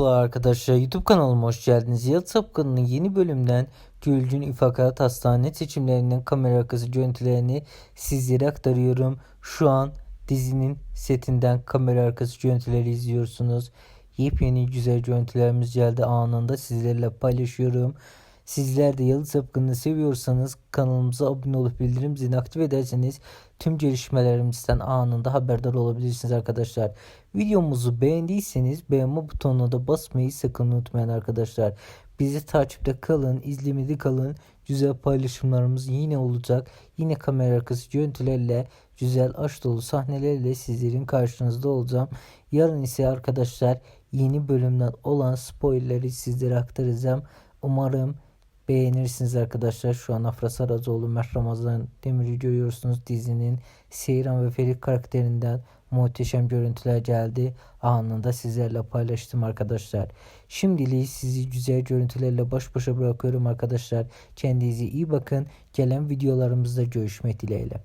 Merhabalar arkadaşlar YouTube kanalıma hoş geldiniz. Yalı Sapkanı'nın yeni bölümden Gülcün İfakat Hastane seçimlerinden kamera arkası görüntülerini sizlere aktarıyorum. Şu an dizinin setinden kamera arkası görüntüleri izliyorsunuz. Yepyeni güzel görüntülerimiz geldi anında sizlerle paylaşıyorum. Sizler de Yalı Sapkın'ı seviyorsanız kanalımıza abone olup bildirim zilini aktif ederseniz tüm gelişmelerimizden anında haberdar olabilirsiniz arkadaşlar. Videomuzu beğendiyseniz beğenme butonuna da basmayı sakın unutmayın arkadaşlar. Bizi takipte kalın, izlemede kalın. Güzel paylaşımlarımız yine olacak. Yine kamera arkası görüntülerle, güzel aşk dolu sahnelerle sizlerin karşınızda olacağım. Yarın ise arkadaşlar yeni bölümden olan spoilerleri sizlere aktaracağım. Umarım beğenirsiniz arkadaşlar. Şu an Afra Saracoğlu, Mert Ramazan Demir'i görüyorsunuz. Dizinin Seyran ve Ferit karakterinden muhteşem görüntüler geldi. Anında sizlerle paylaştım arkadaşlar. Şimdilik sizi güzel görüntülerle baş başa bırakıyorum arkadaşlar. Kendinize iyi bakın. Gelen videolarımızda görüşmek dileğiyle.